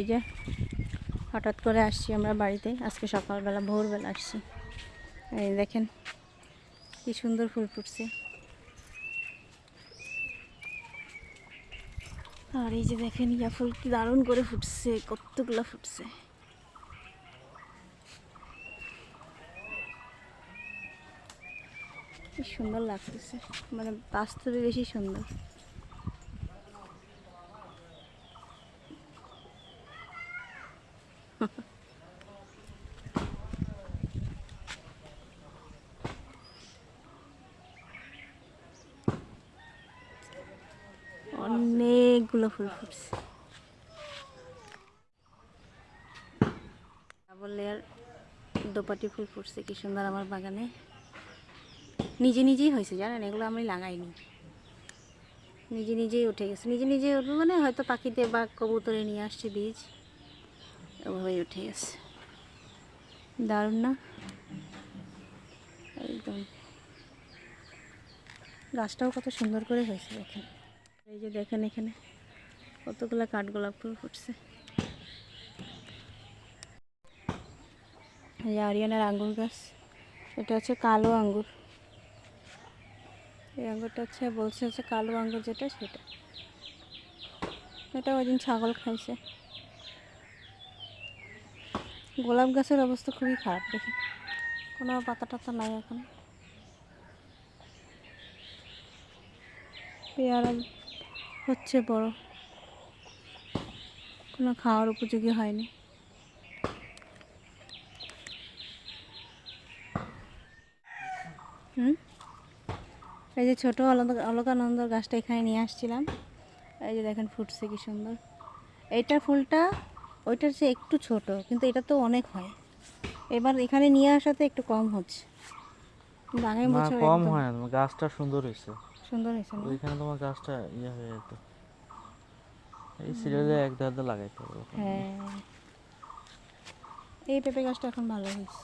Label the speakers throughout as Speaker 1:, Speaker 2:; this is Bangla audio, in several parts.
Speaker 1: এই যে হঠাৎ করে আসছি আমরা বাড়িতে। আজকে সকালবেলা, ভোরবেলা আসছি। এই দেখেন কি সুন্দর ফুল ফুটছে। আর এই যে দেখেন ইয়া ফুল কি দারুণ করে ফুটছে, কতগুলো ফুটছে। কি সুন্দর লাগতেছে। মানে বাস্তবে বেশি সুন্দর। অনেকগুলো ফুল ফুটছে। ডাবল লেয়ার দোপাটি ফুল ফুটছে, কি সুন্দর আমার বাগানে। নিজে নিজেই হয়েছে, জানেন? এগুলো আমি লাগাইনি। নিজে নিজেই উঠে গেছে। নিজে নিজেই উঠবে মানে হয়তো পাখিতে বা কবুতরে নিয়ে আসছে বীজ। ওভাবেই উঠে গেছে। দারুণ না? একদম। গাছটাও কত সুন্দর করে হয়েছে দেখেন। এই যে দেখেন এখানে কতগুলো কাঠগোলাপ ফুল ফুটছে। এই আরিয়ানার আঙ্গুর গাছ, এটা হচ্ছে কালো আঙ্গুর। এই আঙ্গুরটা হচ্ছে, বলছে হচ্ছে কালো আঙ্গুর যেটা, সেটা। এটা ওই দিন ছাগল খাইছে। গোলাপ গাছের অবস্থা খুবই খারাপ, দেখি। কোনো পাতা টাতা নাই এখন। পেয়ারা হচ্ছে বড়। কোনো খাওয়ার উপযোগী হয়নি। হুম? এই যে ছোটো অলক অলকানন্দ গাছটা এখানে নিয়ে আসছিলাম। এই যে দেখেন ফুটছে কি সুন্দর। এইটা ফুলটা ওইটার চেয়ে একটু ছোট কিন্তু এটা তো অনেক হয়। এবার এখানে নিয়ে আসাতে একটু কম হচ্ছে। আগামী বছর
Speaker 2: কম হয় না গাছটা সুন্দর হয়েছে।
Speaker 1: সুন্দর হয়েছে না?
Speaker 2: ওইখানে তোমার গাছটা ইয়ে হয়ে যেত। এই সিরিয়ালে এক লাগাইতে হবে
Speaker 1: হ্যাঁ। এই পেঁপে গাছটা এখন ভালো হয়েছে।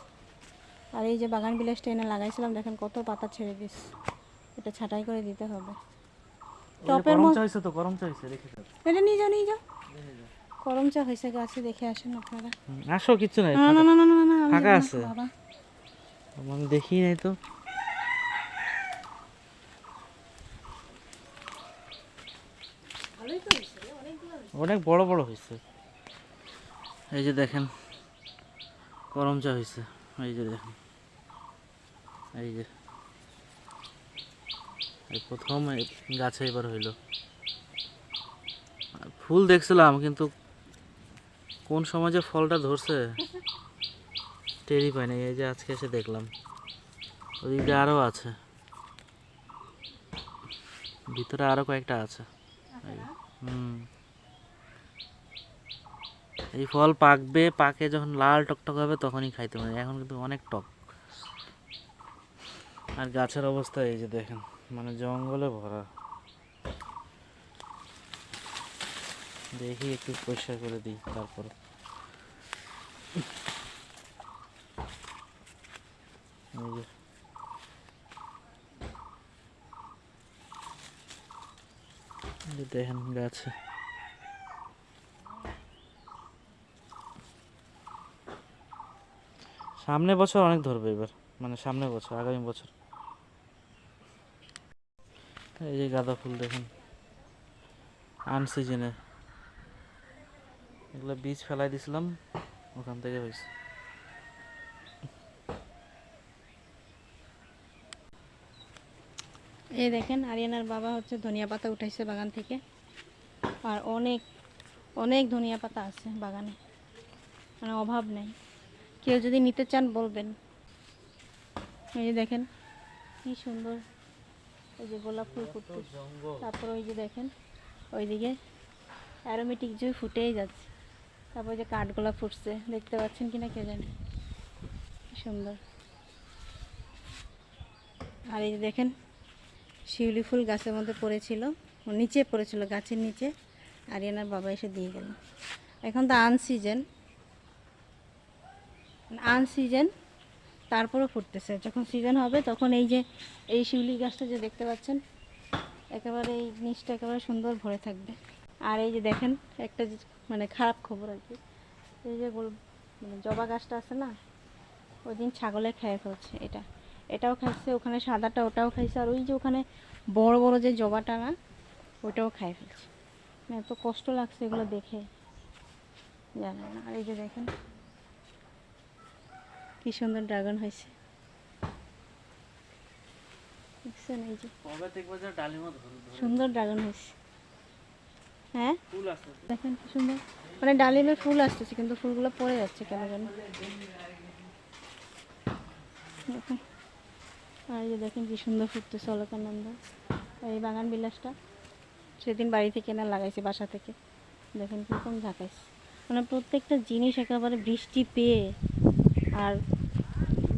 Speaker 1: আর এই যে বাগান বিলাসটা এনে লাগাইছিলাম দেখেন কত পাতা ছেড়ে দিস এটা ছাটাই করে দিতে হবে। টপের মধ্যে-
Speaker 2: তো করম চাইছে রেখে দাও।
Speaker 1: এটা নিয়ে যাও নিয়ে যাও। করম চা হয়েছে গাছে দেখে আসেন আপনারা।
Speaker 2: আসো কিছু নাই
Speaker 1: না না না না
Speaker 2: ফাঁকা আছে। আমি দেখি নাই তো। অনেক বড় বড় হয়েছে। এই যে দেখেন করম চা হয়েছে। এই যে দেখেন এই যে। এই প্রথম গাছে এবার হইল। ফুল দেখছিলাম কিন্তু কোন সময় যে ফলটা ধরছে? টেরি পাই নাই এই যে আজকে এসে দেখলাম। ওদিকে আরও আছে। ভিতরে আরও কয়েকটা আছে। এই, হুম। এই ফল পাকবে পাকে যখন লাল টকটক হবে তখনই খাইতে পারে এখন কিন্তু অনেক টক। আর গাছের অবস্থা এই যে দেখেন মানে জঙ্গলে ভরা। দেখি, একটু পরিষ্কার করে দিই তারপরে। দেখেন গাছে। সামনে বছর অনেক ধরবে এবার মানে সামনে বছর, আগামী বছর। এই যে গাঁদা ফুল দেখেন। আনসিজনে। এগুলো বীজ ফেলাই দিছিলাম ওখান থেকে হয়েছে।
Speaker 1: এই দেখেন আরিয়ানার বাবা হচ্ছে ধনিয়া পাতা উঠাইছে বাগান থেকে। আর অনেক অনেক ধনিয়া পাতা আছে বাগানে। মানে অভাব নেই। কেউ যদি নিতে চান বলবেন। এই যে দেখেন কি সুন্দর। ওই যে গোলাপ ফুল ফুটছে তারপর ওই যে দেখেন ওইদিকে অ্যারোমেটিক জুই ফুটেই যাচ্ছে। তারপর যে কাঠগোলাপ ফুটছে, দেখতে পাচ্ছেন কিনা কে জানে? সুন্দর। আর এই যে দেখেন, শিউলি ফুল গাছের মধ্যে পড়েছিল নিচে পড়েছিল, গাছের নিচে, আর এনার বাবা এসে দিয়ে গেল। এখন তো আনসিজন আনসিজন তারপরও ফুটতেছে। যখন সিজন হবে, তখন এই যে, এই শিউলি গাছটা যে দেখতে পাচ্ছেন, একেবারে এই নিচটা একেবারে সুন্দর ভরে থাকবে। আর এই যে দেখেন একটা যে মানে খারাপ খবর আর কি। এই যে গোল মানে জবা গাছটা আছে না ওই দিন ছাগলে খেয়ে ফেলছে এটা। এটাও খাইছে ওখানে সাদাটা ওটাও খাইছে আর ওই যে ওখানে বড় বড় যে জবাটা না ওটাও খাই ফেলছে। মানে এত কষ্ট লাগছে এগুলো দেখে। জানে না আর এই যে দেখেন কি সুন্দর ড্রাগন হয়েছে। দেখছেন এই যে?
Speaker 2: যে
Speaker 1: সুন্দর ড্রাগন হয়েছে। হ্যাঁ? দেখেন কি সুন্দর। মানে ডালিমে ফুল আসতেছে কিন্তু ফুলগুলো পড়ে যাচ্ছে কেন দেখেন। আর এই যে দেখেন কি সুন্দর ফুটতেছে অলকানন্দা। এই বাগান বিলাসটা সেদিন বাড়ি থেকে না লাগাইছে বাসা থেকে। দেখেন কীরকম ঝাঁকাইছে। মানে প্রত্যেকটা জিনিস একেবারে বৃষ্টি পেয়ে। আর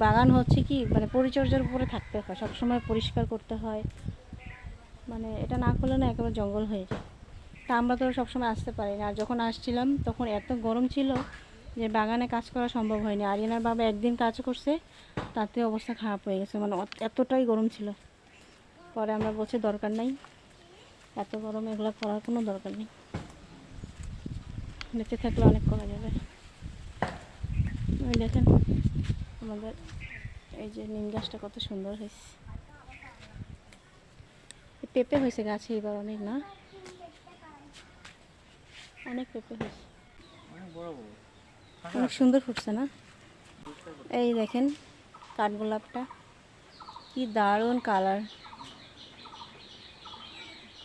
Speaker 1: বাগান হচ্ছে কি মানে পরিচর্যার উপরে থাকতে হয় সবসময় পরিষ্কার করতে হয়। মানে এটা না করলে না একেবারে জঙ্গল হয়ে যায়। তা আমরা তো সবসময় আসতে পারি না আর যখন আসছিলাম, তখন এত গরম ছিল যে বাগানে কাজ করা সম্ভব হয়নি। আরিয়ানার বাবা একদিন কাজ করছে, তাতে অবস্থা খারাপ হয়ে গেছে। মানে এতটাই গরম ছিল। পরে আমরা বলছি, দরকার নাই। এত গরম, এগুলো করার কোনো দরকার নেই। বেঁচে থাকলে অনেক করা যাবে। দেখেন, আমাদের এই যে নিম গাছটা কত সুন্দর হয়েছে। পেঁপে হয়েছে গাছে এবার অনেক, না? অনেক পেঁপে হয়েছে
Speaker 2: অনেক
Speaker 1: সুন্দর ফুটছে না? এই দেখেন কাঠগোলাপটা কি দারুণ কালার।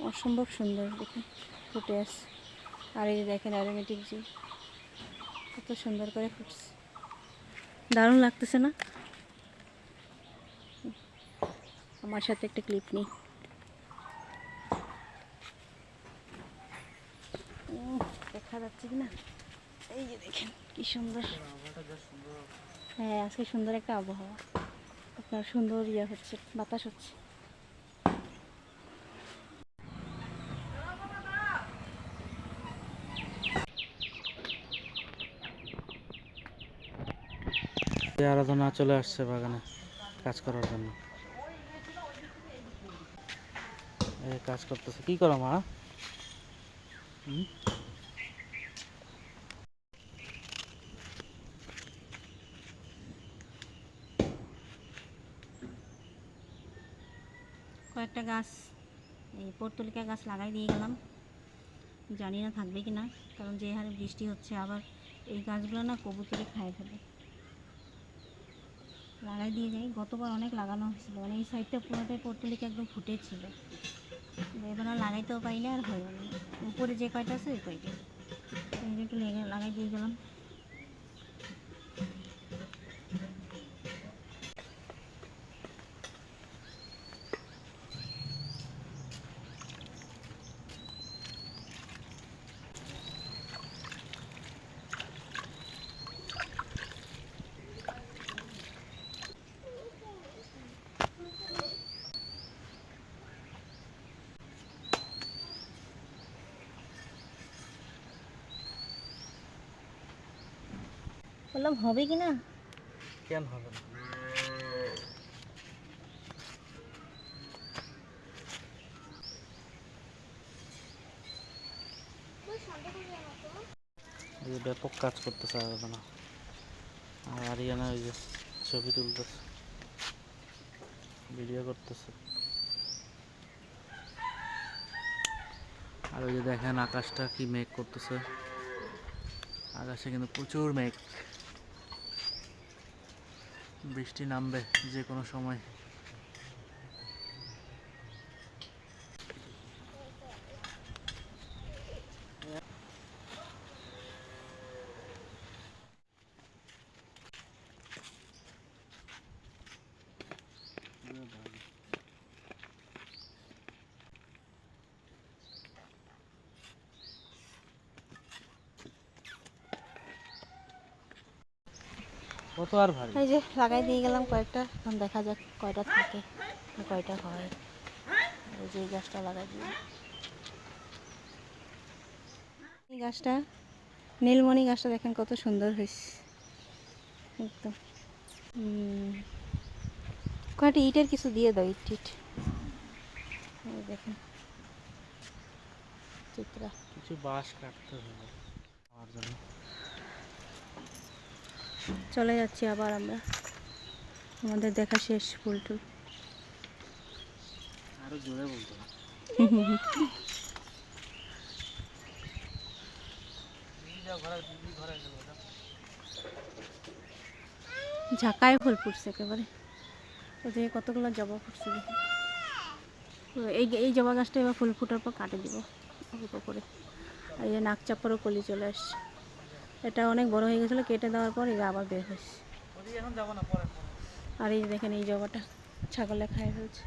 Speaker 1: অসম্ভব সুন্দর দেখুন ফুটে আসছে আর এই দেখেন অ্যারোমেটিক জি কত সুন্দর করে ফুটছে। দারুণ লাগতেছে না? আমার সাথে একটা ক্লিপ নিই উম, দেখা যাচ্ছে কি এই যে দেখেন, কি সুন্দর। হ্যাঁ আজকে সুন্দর একটা আবহাওয়া। আপনার সুন্দর ইয়ে হচ্ছে, বাতাস হচ্ছে।
Speaker 2: আরাধনা চলে আসছে বাগানে কাজ করার জন্য। কাজ করতেছে। কি করো মা? হুম?
Speaker 1: কয়েকটা গাছ, এই পর্তুলিকা গাছ লাগাই দিয়ে গেলাম। জানি না থাকবে কি না, কারণ যে হারে বৃষ্টি হচ্ছে, আবার এই গাছগুলো না কবুতরে খায় ফেলে লাগাই দিয়ে যাই, গতবার অনেক লাগানো হয়েছিল মানে এই সাইডটা পুরোটাই পর্তুলিকা একদম ফুটেছিল এবার লাগাইতেও পারি না আর হয়ে উপরে যে কয়টা আছে ওই কয়টা। এই যে একটু লেগে লাগাই দিয়ে গেলাম। বললাম, হবে কি না?
Speaker 2: কেন হবে না? ব্যাপক কাজ করতেছে আরাধনা আর আরিয়ানা ওই যে ছবি তুলতেছে ভিডিও করতেছে। আর ওই যে দেখেন আকাশটা কি মেঘ করতেছে। আকাশে কিন্তু প্রচুর মেঘ। বৃষ্টি নামবে যে কোনো সময়। কত আর ভারী।
Speaker 1: এই যে লাগাই দিয়ে গেলাম কয়েকটা এখন দেখা যাক কয়টা থাকে কয়টা হয়। এই যে গাছটা লাগাই দিলাম এই গাছটা নীলমণি গাছটা দেখেন কত সুন্দর হয়েছে একদম। কয়টা ইটের কিছু দিয়ে দাও ইট এই দেখেন। চিত্রা।
Speaker 2: কিছু বাঁশ কাটতে হবে। জন্য
Speaker 1: চলে যাচ্ছি আবার আমরা। আমাদের দেখা শেষ ফুল টুল
Speaker 2: আরও জোরে বলতে
Speaker 1: ঝাঁকায় ফুল ফুটছে একেবারে। ওদিকে কতগুলো জবা ফুটছে এই এই জবা গাছটা এবার ফুল ফুটার পর কাটে দিব অল্প করে আর এই যে নাক চাপারও কলি চলে আসছে। এটা অনেক বড় হয়ে গেছিল কেটে দেওয়ার পর এই আবার বের হয়েছে। আর এই দেখেন এই জবাটা ছাগলে খায় ফেলছে।